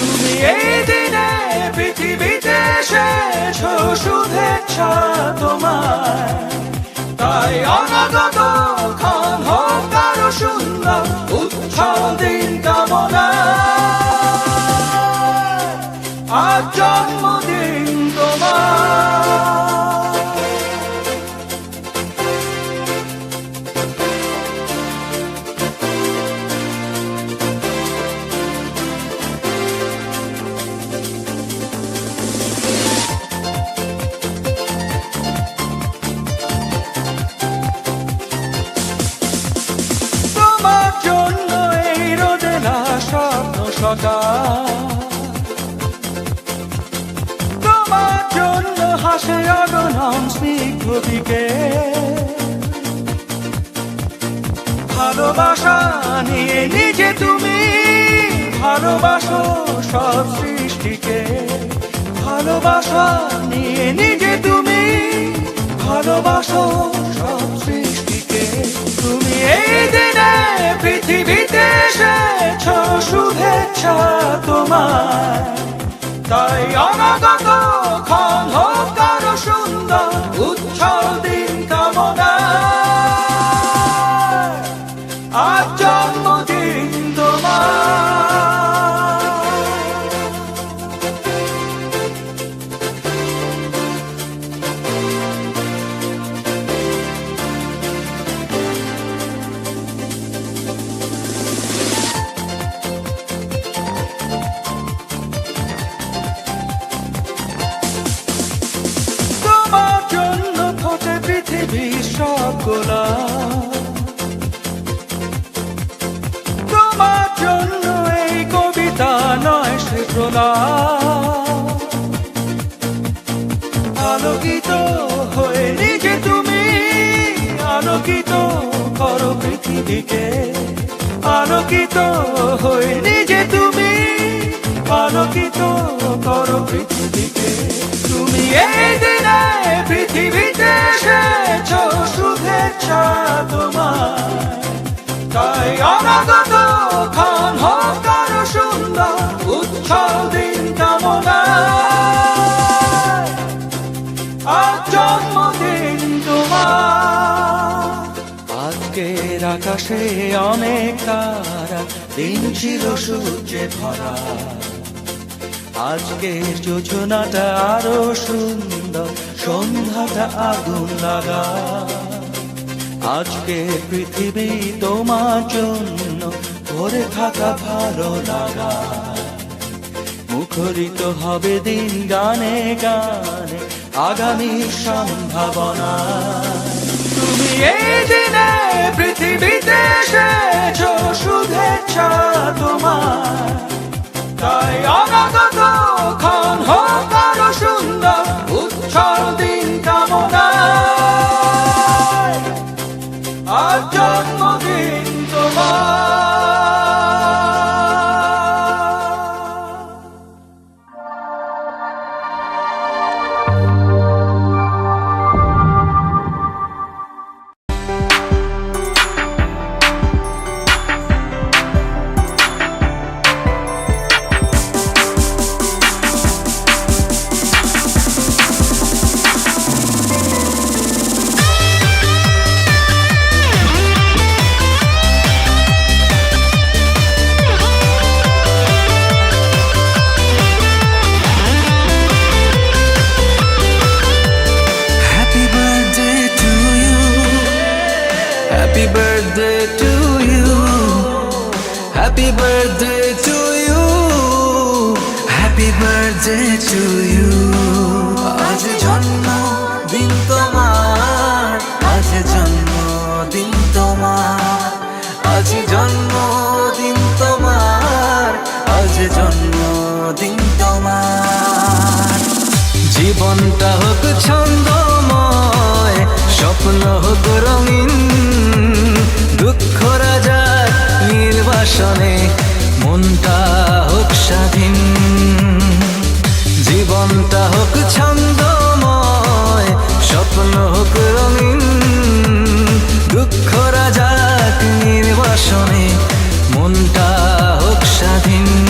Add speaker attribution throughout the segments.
Speaker 1: তুমি এই দিনে পৃথিবীতে শেষ শুভেচ্ছা তোমার তাই অনাগত ক্ষণ হোক আরও সুন্দর। সকাল তোমার জন্য হাসে অগণন স্নিগ্ধ দিকে ভালোবাসা নিয়ে নিজে তুমি ভালোবাসো সব সৃষ্টিকে। ভালোবাসা নিয়ে নিজে তুমি ভালোবাসো শুভেচ্ছা তোমার। তাই অনাগত গোলাপ তোমার জন্য এই কবিতা নয় সে প্রলাপ আলোকিত হয়ে নিজে তুমি, আলোকিত করো পৃথিবীকে। আলোকিত হয়ে নিজে তুমি, আলোকিত করো পৃথিবীকে। তুমি এই দিনে পৃথিবীতে এসেছ আজকের আকাশে অনেক তারা, দিন ছিল সূর্যে ভরা। আজকের যোজনাটা আরও সুন্দর, সন্ধ্যাটা আগুন লাগা। আজকে পৃথিবী তোমার জন্য করে থাকা ভালো লাগা। মুখরিত হবে দিন গানে গানে আগামী সম্ভাবনা। তুমি এই দিনে পৃথিবীতে এসেছ, শুভেচ্ছা
Speaker 2: Happy birthday to you. Happy birthday to you. আজ জন্ম দিন তোমার। আজ জন্ম দিন তোমার। আজ জন্ম দিন তোমার। আজ জন্ম দিন তোমার। জীবনটা হোক ছন্দময়, স্বপ্ন হোক রঙিন নির্বাসনে মনটা হোক স্বাধীন, জীবনটা হোক ছন্দময়, স্বপ্ন হোক রঙিন, দুঃখ রাজাক নির্বাসনে মনটা হোক স্বাধীন।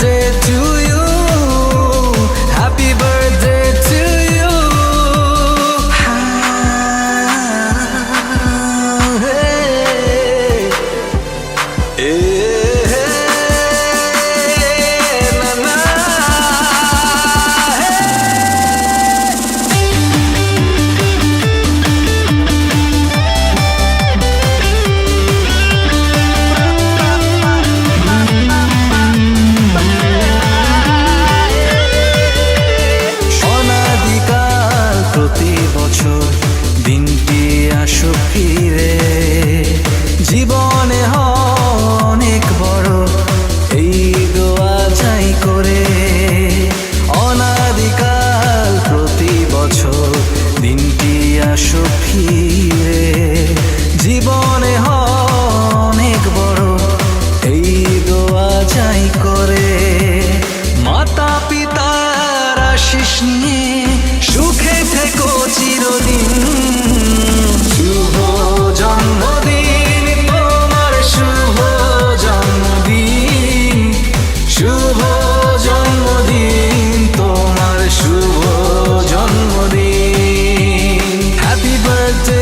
Speaker 2: থেকো চিরদিন। শুভ জন্মদিন শুভ জন্মদিন। শুভ জন্মদিন তোমার শুভ জন্মদিন। Happy birthday